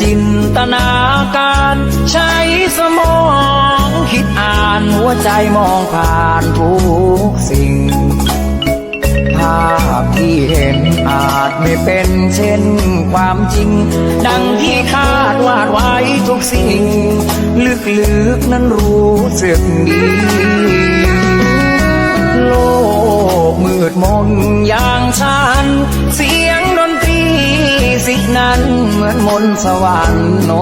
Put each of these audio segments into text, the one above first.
จินตนาการ ใช้สมอง คิดอ่านหัวใจมองผ่านทุกสิ่ง ภาพที่เห็นอาจไม่เป็นเช่นความจริง ดังที่คาดวาดไว้ทุกสิ่ง ลึกๆนั้นรู้สึกดีโลกมืดมนอย่างฉัน นั้นเหมือนมนต์สวรรค์โน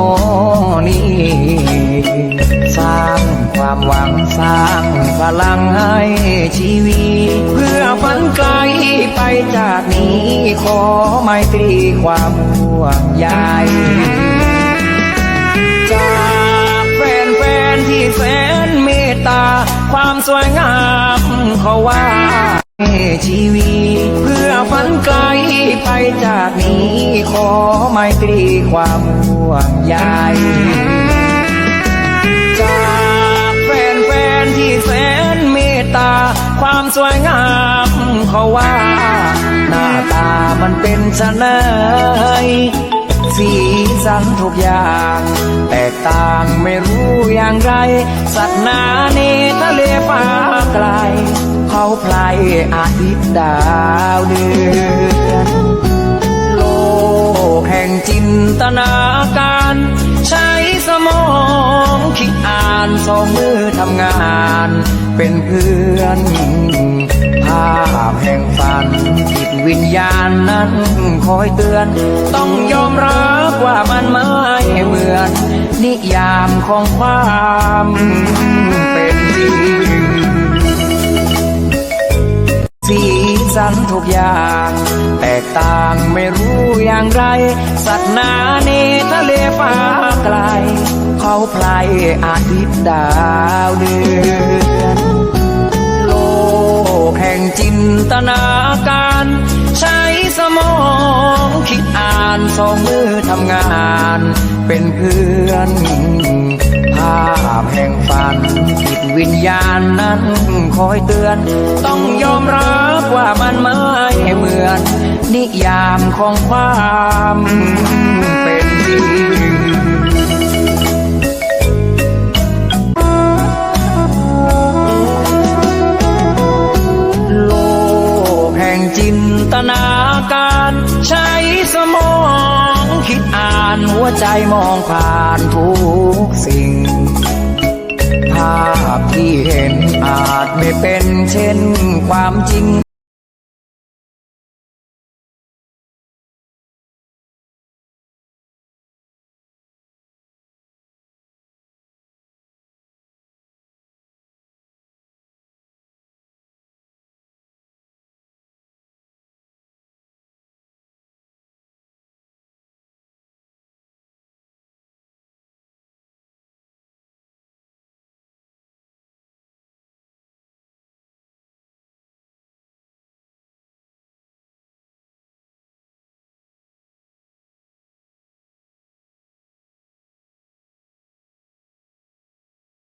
นี่สร้างความหวังสร้างพลังให้ชีวิต เพื่อฝันไกลไปจากนี้ขอไม่ตรีความห่วงใยจากแฟนๆที่แสนเมตตา ความสวยงามเขาว่าชีวิต เพื่อฝันไกลไปจากนี้ ขอไม่ตรีความห่วงใยจากแฟนๆที่แสนเมตตา ความสวยงามเขาว่า หน้าตามันเป็นชะไหนสีสันทุกอย่าง แตกต่างไม่รู้อย่างไร สัตว์นาเนทะเลฟ้าไกล เขาพลายอาทิตย์ดาวเดือน แห่งจินตนาการ ใช้สมองคิดอ่านสองมือทำงาน เป็นเพื่อนภาพแห่งฝันจิตวิญญาณนั้นคอยเตือน ต้องยอมรับว่ามันไม่เหมือน นิยามของความเป็นจริงสีสันทุกอย่าง แตกต่างไม่รู้ อย่างไร สัตว์นาเนทะเลฟ้าไกล เขาไพลอาทิตย์ดาวเดือนโลกแห่งจินตนาการ ใช้สมองคิดอ่านสองมือทำงาน เป็นเพื่อนภาพแห่งฝันจิตวิญญาณนั้นคอยเตือน ต้องยอมรับว่ามันม่เมือ นนิยามของความเป็นจริงโลกแห่งจินตนาการใช้สมองคิดอ่านหัวใจมองผ่านทุกสิ่ง ภาพที่เห็นอาจไม่เป็นเช่นความจริง